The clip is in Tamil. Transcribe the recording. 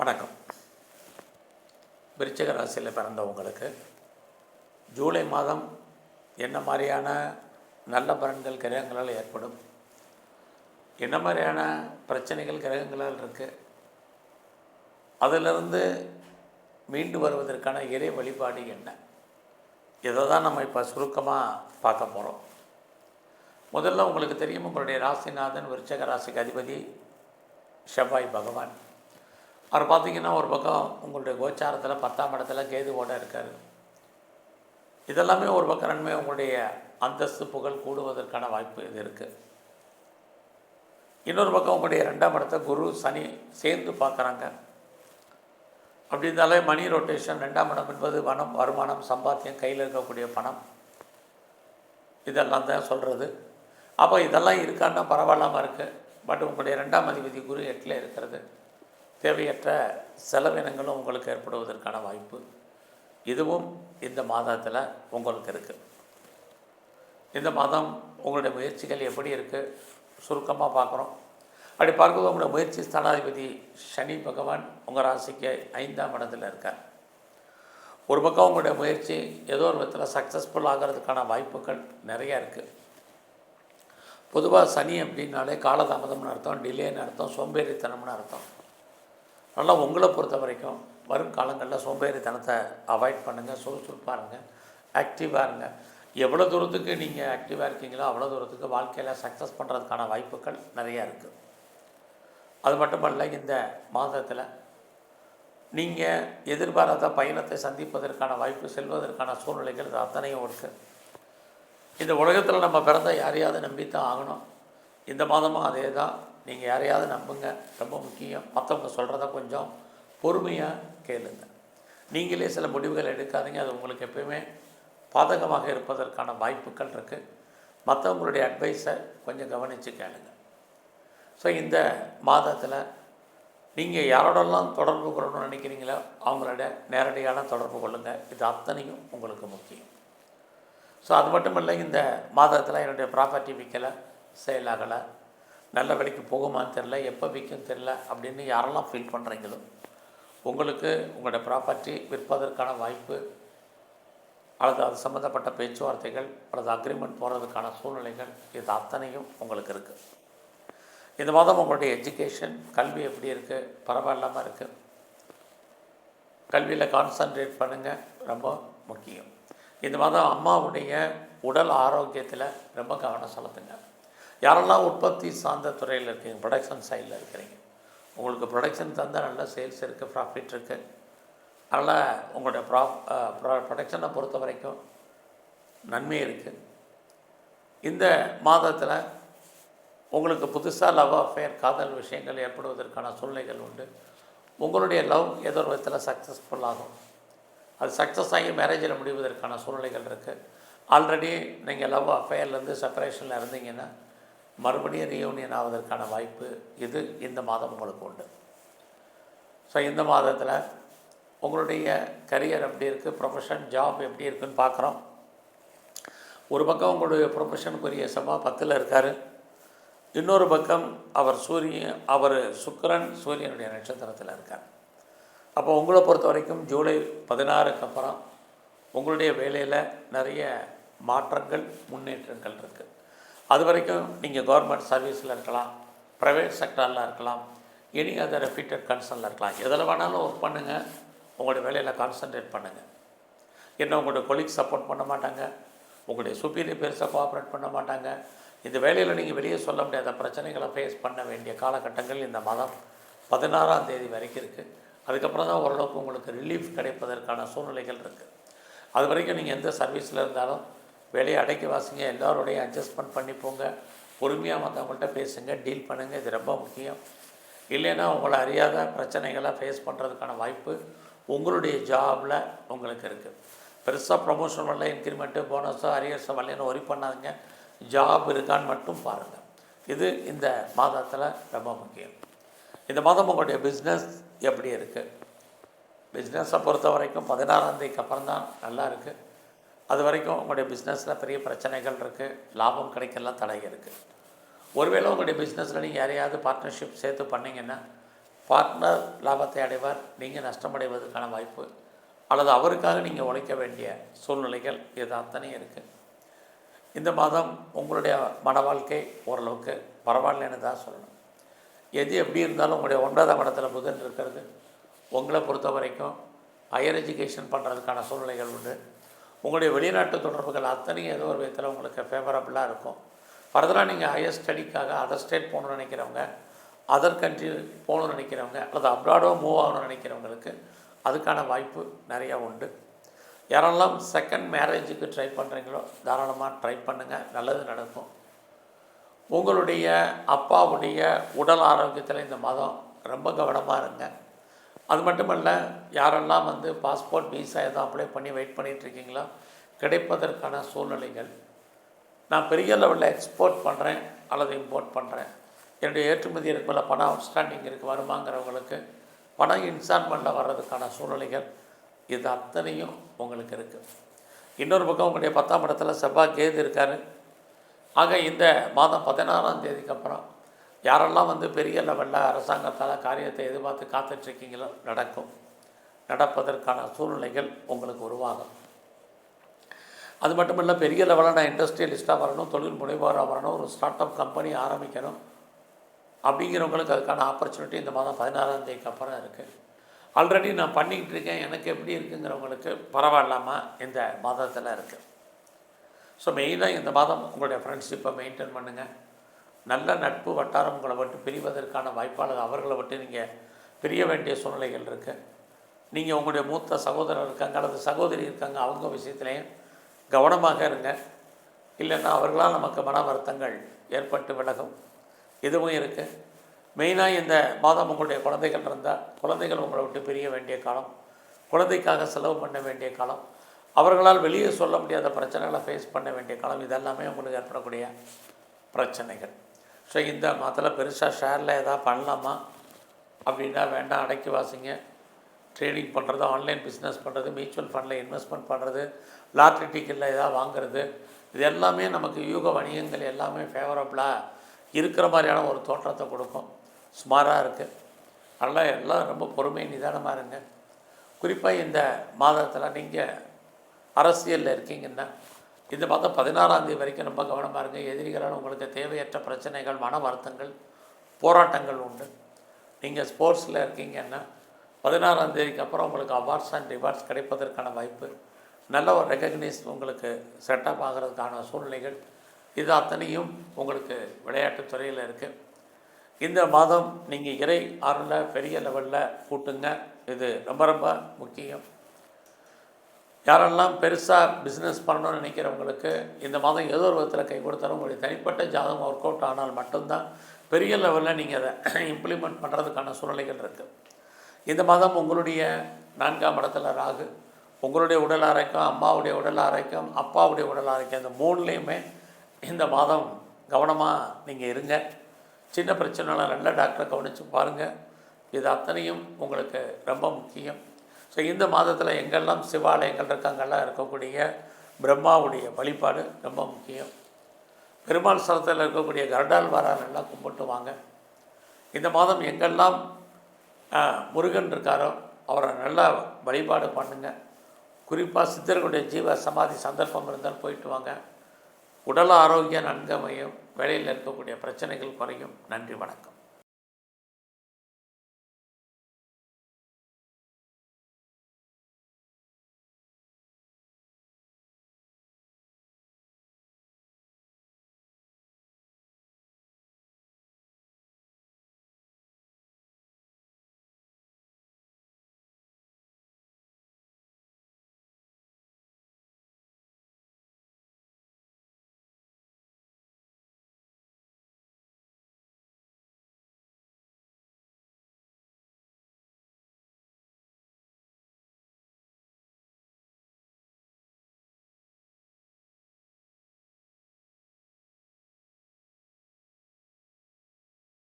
வணக்கம். விருச்சக ராசியில் பிறந்தவங்களுக்கு ஜூலை மாதம் என்ன மாதிரியான நல்ல பலன்கள் கிரகங்களால் ஏற்படும்? என்ன மாதிரியான பிரச்சனைகள் கிரகங்களால் இருக்குது அதிலிருந்து மீண்டு வருவதற்கான இறை வழிபாடு என்ன? இதை தான் நம்ம இப்போ சுருக்கமாக பார்க்க போகிறோம் முதல்ல உங்களுக்கு தெரியும் உங்களுடைய ராசிநாதன் விருச்சக ராசிக்கு அதிபதி செவ்வாய் பகவான். அவர் பார்த்தீங்கன்னா ஒரு பக்கம் உங்களுடைய கோச்சாரத்தில் பத்தாம் இடத்துல கேதுவோட இருக்கார். இதெல்லாமே ஒரு பக்கம் நன்மை உங்களுடைய அந்தஸ்து புகழ் கூடுவதற்கான வாய்ப்பு இது இருக்குது இன்னொரு பக்கம் உங்களுடைய ரெண்டாம் இடத்த குரு சனி சேர்ந்து பார்க்குறாங்க. அப்படி இருந்தாலே மணி ரொட்டேஷன் ரெண்டாம் இடம் என்பது வனம் வருமானம் சம்பாத்தியம் கையில் இருக்கக்கூடிய பணம். இதெல்லாம் தான் சொல்கிறது அப்போ இதெல்லாம் இருக்கான்னா பரவாயில்லாமல் இருக்குது பட் உங்களுடைய ரெண்டாம் அதிபதி குரு எட்டில் இருக்கிறது. தேவையற்ற செலவினங்களும் உங்களுக்கு ஏற்படுவதற்கான வாய்ப்பு இதுவும் இந்த மாதத்தில் உங்களுக்கு இருக்குது இந்த மாதம் உங்களுடைய முயற்சிகள் எப்படி இருக்குது சுருக்கமாக பார்க்குறோம் அப்படி பார்க்கும்போது உங்களுடைய முயற்சி ஸ்தானாதிபதி சனி பகவான் உங்கள் ராசிக்கு ஐந்தாம் இடத்தில் இருக்கார். ஒரு பக்கம் உங்களுடைய முயற்சி ஏதோ ஒரு விதத்தில் சக்ஸஸ்ஃபுல் ஆகிறதுக்கான வாய்ப்புகள் நிறையா இருக்குது பொதுவாக சனி அப்படின்னாலே காலதாமதம்னு அர்த்தம் டிலேன்னு அர்த்தம் சோம்பேறித்தனம்னு அர்த்தம். நல்லா உங்களை பொறுத்த வரைக்கும் வரும் காலங்களில் சோம்பேறித்தனத்தை அவாய்ட் பண்ணுங்கள் சுறுசுறுப்பாக இருங்க ஆக்டிவாக இருங்க. எவ்வளோ தூரத்துக்கு நீங்கள் ஆக்டிவாக இருக்கீங்களோ அவ்வளோ தூரத்துக்கு வாழ்க்கையில் சக்ஸஸ் பண்ணுறதுக்கான வாய்ப்புகள் நிறையா இருக்குது அது மட்டுமல்ல இந்த மாதத்தில் நீங்கள் எதிர்பாராத பயணத்தை சந்திப்பதற்கான வாய்ப்பு செல்வதற்கான சூழ்நிலைகள் இது அத்தனையும் இருக்குது இந்த உலகத்தில் நம்ம பிறந்த யாரையாவது நம்பித்தான் ஆகணும். இந்த மாதமும் அதே தான் நீங்கள் யாரையாவது நம்புங்க ரொம்ப முக்கியம். மற்றவங்க சொல்கிறத கொஞ்சம் பொறுமையாக கேளுங்க. நீங்களே சில முடிவுகள் எடுக்காதீங்க. அது உங்களுக்கு எப்பயுமே பாதகமாக இருப்பதற்கான வாய்ப்புகள் இருக்குது மற்றவங்களுடைய அட்வைஸை கொஞ்சம் கவனித்து கேளுங்க. ஸோ இந்த மாதத்தில் நீங்கள் யாரோடலாம் தொடர்பு கொள்ளணும்னு நினைக்கிறீங்களோ அவங்களோட நேரடியான தொடர்பு கொள்ளுங்கள் இது அத்தனையும் உங்களுக்கு முக்கியம். ஸோ அது மட்டும் இல்லை இந்த மாதத்தில் என்னுடைய ப்ராப்பர்ட்டி விற்கலை சேல் ஆகலை. நல்ல விலைக்கு போகுமான்னு தெரில எப்போ விற்கும் தெரில அப்படின்னு யாரெல்லாம் ஃபீல் பண்ணுறீங்களோ உங்களுக்கு உங்களுடைய ப்ராப்பர்ட்டி விற்பதற்கான வாய்ப்பு அல்லது அது சம்மந்தப்பட்ட பேச்சுவார்த்தைகள் அல்லது அக்ரிமெண்ட் போடுறதுக்கான சூழ்நிலைகள் இது அத்தனையும் உங்களுக்கு இருக்குது இந்த மாதம் உங்களுடைய எஜுகேஷன் கல்வி எப்படி இருக்குது பரவாயில்லாமல் இருக்குது கல்வியில் கான்சன்ட்ரேட் பண்ணுங்கள் ரொம்ப முக்கியம். இந்த மாதம் அம்மாவுடைய உடல் ஆரோக்கியத்தில் ரொம்ப கவனம் செலுத்துங்க. யாரெல்லாம் உற்பத்தி சார்ந்த துறையில் இருக்கீங்க ப்ரொடக்ஷன் சைடில் இருக்கிறீங்க? உங்களுக்கு ப்ரொடக்ஷன் தந்தால் நல்ல சேல்ஸ் இருக்குது ப்ராஃபிட் இருக்குது அதனால் உங்களுடைய ப்ரா ப்ரொடக்ஷனை பொறுத்த வரைக்கும் நன்மை இருக்குது இந்த மாதத்தில் உங்களுக்கு புதுசாக லவ் அஃபேர் காதல் விஷயங்கள் ஏற்படுவதற்கான சூழ்நிலைகள் உண்டு. உங்களுடைய லவ் ஏதோ ஒரு விதத்தில் சக்ஸஸ்ஃபுல் ஆகும். அது சக்ஸஸ் ஆகி மேரேஜில் முடிவதற்கான சூழ்நிலைகள் இருக்குது ஆல்ரெடி நீங்கள் லவ் அஃபேர்லேருந்து செப்பரேஷனில் இருந்தீங்கன்னா மறுபடியும் ரீயூனியன் ஆவதற்கான வாய்ப்பு இது இந்த மாதம் உங்களுக்கு உண்டு. ஸோ இந்த மாதத்தில் உங்களுடைய கரியர் எப்படி இருக்குது ப்ரொஃபஷன் ஜாப் எப்படி இருக்குன்னு பார்க்குறோம். ஒரு பக்கம் உங்களுடைய ப்ரொஃபஷனுக்குரிய செவ்வாய் பத்தில் இருக்கார். இன்னொரு பக்கம் அவர் சூரியன் அவர் சுக்கிரன் சூரியனுடைய நட்சத்திரத்தில் இருக்கார். அப்போ உங்களை பொறுத்த வரைக்கும் ஜூலை பதினாறுக்கு அப்புறம் உங்களுடைய வேலையில் நிறைய மாற்றங்கள் முன்னேற்றங்கள் இருக்குது அது வரைக்கும் நீங்கள் கவர்மெண்ட் சர்வீஸில் இருக்கலாம் ப்ரைவேட் செக்டரில் இருக்கலாம் எனி அதர் ரெஃபீட்டட் கன்சர்னில் இருக்கலாம். எதில் வேணாலும் ஒர்க் பண்ணுங்கள் உங்களுடைய வேலையில் கான்சன்ட்ரேட் பண்ணுங்கள் என்ன உங்களுடைய கொலீக் சப்போர்ட் பண்ண மாட்டாங்க. உங்களுடைய சுப்பீரியர் பெருசாக கோஆப்ரேட் பண்ண மாட்டாங்க. இந்த வேலையில் நீங்கள் வெளியே சொல்ல முடியாத பிரச்சனைகளை ஃபேஸ் பண்ண வேண்டிய காலகட்டங்கள் இந்த மாதம் பதினாறாம் தேதி வரைக்கும் இருக்குது அதுக்கப்புறம் தான் ஓரளவுக்கு உங்களுக்கு ரிலீஃப் கிடைப்பதற்கான சூழ்நிலைகள் இருக்குது அது வரைக்கும் நீங்கள் எந்த சர்வீஸில் இருந்தாலும் வேலையை அடைக்க வாசிங்க எல்லோருடைய அட்ஜஸ்ட்மெண்ட் பண்ணி போங்க. பொறுமையாக வந்தவங்கள்ட்ட பேசுங்க டீல் பண்ணுங்கள் இது ரொம்ப முக்கியம். இல்லைன்னா உங்களை அறியாத பிரச்சனைகளை ஃபேஸ் பண்ணுறதுக்கான வாய்ப்பு உங்களுடைய ஜாபில் உங்களுக்கு இருக்குது பெருசாக ப்ரொமோஷன் வரல இன்க்ரிமெண்ட்டு போனஸோ அரியர்ஸோ வரலன்னு ஒரி பண்ணாதீங்க. ஜாப் இருக்கான்னு மட்டும் பாருங்கள் இது இந்த மாதத்தில் ரொம்ப முக்கியம். இந்த மாதம் உங்களுடைய பிஸ்னஸ் எப்படி இருக்குது பிஸ்னஸை பொறுத்த வரைக்கும் பதினாறாந்தேதிக்கு அப்புறம் தான் நல்லா இருக்குது அது வரைக்கும் உங்களுடைய பிஸ்னஸில் பெரிய பிரச்சனைகள் இருக்குது லாபம் கிடைக்கலாம் தடை இருக்குது ஒருவேளை உங்களுடைய பிஸ்னஸில் நீங்கள் யாரையாவது பார்ட்னர்ஷிப் சேர்த்து பண்ணிங்கன்னா பார்ட்னர் லாபத்தை அடைவார் நீங்கள் நஷ்டமடைவதற்கான வாய்ப்பு அல்லது அவருக்காக நீங்கள் உழைக்க வேண்டிய சூழ்நிலைகள் இது அத்தனையும் இருக்குது இந்த மாதம் உங்களுடைய மன வாழ்க்கை ஓரளவுக்கு பரவாயில்லைன்னு தான் சொல்லணும். எது எப்படி இருந்தாலும் உங்களுடைய ஒன்பதாம் இடத்துல புதன் இருக்கிறது. உங்களை பொறுத்த வரைக்கும் ஹையர் எஜுகேஷன் பண்ணுறதுக்கான சூழ்நிலைகள் உண்டு. உங்களுடைய வெளிநாட்டு தொடர்புகள் அத்தனையும் ஏதோ ஒரு விதத்தில் உங்களுக்கு ஃபேவரபுளாக இருக்கும். ஃபர்தராக நீங்கள் ஹையர் ஸ்டடிக்காக அதர் ஸ்டேட் போகணும்னு நினைக்கிறவங்க அதர் கண்ட்ரி போகணும்னு நினைக்கிறவங்க அல்லது அப்ராடோ மூவ் ஆகணும்னு நினைக்கிறவங்களுக்கு அதுக்கான வாய்ப்பு நிறையா உண்டு. யாரெல்லாம் செகண்ட் மேரேஜுக்கு ட்ரை பண்ணுறீங்களோ தாராளமாக ட்ரை பண்ணுங்கள் நல்லது நடக்கும். உங்களுடைய அப்பாவுடைய உடல் ஆரோக்கியத்தில் இந்த மாதம் ரொம்ப கவனமாக இருங்க. அது மட்டுமல்ல யாரெல்லாம் வந்து பாஸ்போர்ட் விசா எதுவும் அப்ளை பண்ணி வெயிட் பண்ணிகிட்ருக்கீங்களோ கிடைப்பதற்கான சூழ்நிலைகள். நான் பெரிய லெவலில் எக்ஸ்போர்ட் பண்ணுறேன் அல்லது இம்போர்ட் பண்ணுறேன் என்னுடைய ஏற்றுமதி இருக்குல்ல பணம் அவுட்ஸ்டாண்டிங் இருக்குது வருமாங்கிறவங்களுக்கு பணம் இன்ஸ்டால்மெண்ட்டில் வர்றதுக்கான சூழ்நிலைகள் இது அத்தனையும் உங்களுக்கு இருக்குது இன்னொரு பக்கம் உங்களுடைய பத்தாம் இடத்துல செவ்வாய் கேது இருக்கார். ஆக இந்த மாதம் பதினாறாம் தேதிக்கு அப்புறம் யாரெல்லாம் வந்து பெரிய லெவலில் அரசாங்கத்தால் காரியத்தை எதிர்பார்த்து காத்துட்ருக்கீங்களோ நடக்கும். நடப்பதற்கான சூழ்நிலைகள் உங்களுக்கு உருவாகும். அது மட்டும் இல்லை பெரிய லெவலில் நான் இண்டஸ்ட்ரியலிஸ்ட்டாக வரணும் தொழில் முனைவோராக வரணும் ஒரு ஸ்டார்ட் அப் கம்பெனி ஆரம்பிக்கணும். அப்படிங்கிறவங்களுக்கு அதுக்கான ஆப்பர்ச்சுனிட்டி இந்த மாதம் பதினாறாம் தேதிக்கு அப்புறம் இருக்குது ஆல்ரெடி நான் பண்ணிக்கிட்டு இருக்கேன் எனக்கு எப்படி இருக்குங்கிறவங்களுக்கு பரவாயில்லாமல் இந்த மாதத்தில் இருக்குது ஸோ மெயினாக இந்த மாதம் உங்களுடைய ஃப்ரெண்ட்ஷிப்பை மெயின்டைன் பண்ணுங்கள் நல்ல நட்பு வட்டாரம் உங்களை விட்டு பிரிவதற்கான வாய்ப்பாளர் அவர்களை விட்டு நீங்கள் பிரிய வேண்டிய சூழ்நிலைகள் இருக்குது நீங்கள் உங்களுடைய மூத்த சகோதரர் இருக்காங்க அல்லது சகோதரி இருக்காங்க அவங்க விஷயத்துலேயும் கவனமாக இருங்க. இல்லைன்னா அவர்களால் நமக்கு மன வருத்தங்கள் ஏற்பட்டு விலகும். இதுவும் இருக்குது மெயினாக இந்த மாதம் உங்களுடைய குழந்தைகள் இருந்தால் குழந்தைகள் உங்களை விட்டு பிரிய வேண்டிய காலம் குழந்தைக்காக செலவு பண்ண வேண்டிய காலம் அவர்களால் வெளியே சொல்ல முடியாத பிரச்சனைகளை ஃபேஸ் பண்ண வேண்டிய காலம் இதெல்லாமே உங்களுக்கு ஏற்படக்கூடிய பிரச்சனைகள். ஸோ இந்த மாதத்தில் பெருசாக ஷேரில் எதாவது பண்ணலாமா? அப்படின்னா வேண்டாம் அடக்கி வாசிங்க. ட்ரேடிங் பண்ணுறது ஆன்லைன் பிஸ்னஸ் பண்ணுறது மியூச்சுவல் ஃபண்டில் இன்வெஸ்ட்மெண்ட் பண்ணுறது லாட்ரி டிக்கெட்டில் எதாவது வாங்குறது இது எல்லாமே நமக்கு யூக வணிகங்கள் எல்லாமே ஃபேவரபுளாக இருக்கிற மாதிரியான ஒரு தோற்றத்தை கொடுக்கும். சுமாராக இருக்குது அதனால் எல்லாம் ரொம்ப பொறுமை நிதானமாக இருங்க. குறிப்பாக இந்த மாதத்தில் நீங்கள் அரசியலில் இருக்கீங்கன்னா இந்த மாதம் பதினாறாம் தேதி வரைக்கும் ரொம்ப கவனமாக இருங்க. எதிரிகளால் உங்களுக்கு தேவையற்ற பிரச்சனைகள் மன வருத்தங்கள் போராட்டங்கள் உண்டு. நீங்கள் ஸ்போர்ட்ஸில் இருக்கீங்கன்னா பதினாறாம் தேதிக்கு அப்புறம் உங்களுக்கு அவார்ட்ஸ் அண்ட் ரிவார்ட்ஸ் கிடைப்பதற்கான வாய்ப்பு நல்ல ஒரு ரெக்கக்னைஸ் உங்களுக்கு செட்டப் ஆகிறதுக்கான சூழ்நிலைகள் இது அத்தனையும் உங்களுக்கு விளையாட்டுத் துறையில் இருக்குது இந்த மாதம் நீங்கள் இறை அருளை பெரிய லெவலில் கூட்டுங்க. இது ரொம்ப ரொம்ப முக்கியம். யாரெல்லாம் பெருசாக பிஸ்னஸ் பண்ணணும்னு நினைக்கிறவங்களுக்கு இந்த மாதம் ஏதோ ஒரு விதத்தில் கை கொடுத்தாலும் உங்களுடைய தனிப்பட்ட ஜாதகம் ஒர்க் அவுட் ஆனால் மட்டும்தான். பெரிய லெவலில் நீங்கள் அதை இம்ப்ளிமெண்ட் பண்ணுறதுக்கான சூழ்நிலைகள் இருக்குது இந்த மாதம் உங்களுடைய நான்காம் இடத்துல ராகு உங்களுடைய உடல் ஆரோக்கியம் அம்மாவுடைய உடல் ஆரோக்கியம் அப்பாவுடைய உடல் ஆரோக்கியம் இந்த மூணுலேயுமே இந்த மாதம் கவனமாக நீங்கள் இருங்க. சின்ன பிரச்சனைலாம் நல்ல டாக்டரை கவனித்து பாருங்கள் இது அத்தனையும் உங்களுக்கு ரொம்ப முக்கியம். ஸோ இந்த மாதத்தில் எங்கெல்லாம் சிவாலயங்கள் இருக்காங்கெல்லாம் இருக்கக்கூடிய பிரம்மாவுடைய வழிபாடு ரொம்ப முக்கியம். பெருமாள் ஸ்தலத்தில் இருக்கக்கூடிய கருடாழ்வாரா நல்லா கும்பிட்டு வாங்க. இந்த மாதம் எங்கெல்லாம் முருகன் இருக்காரோ அவரை நல்லா வழிபாடு பண்ணுங்க. குறிப்பாக சித்தர்களுடைய ஜீவ சமாதி சந்தர்ப்பம் இருந்தால் போயிட்டு வாங்க. உடல் ஆரோக்கியம் நன்கமையும் வேலையில் இருக்கக்கூடிய பிரச்சனைகள் குறையும். நன்றி வணக்கம்.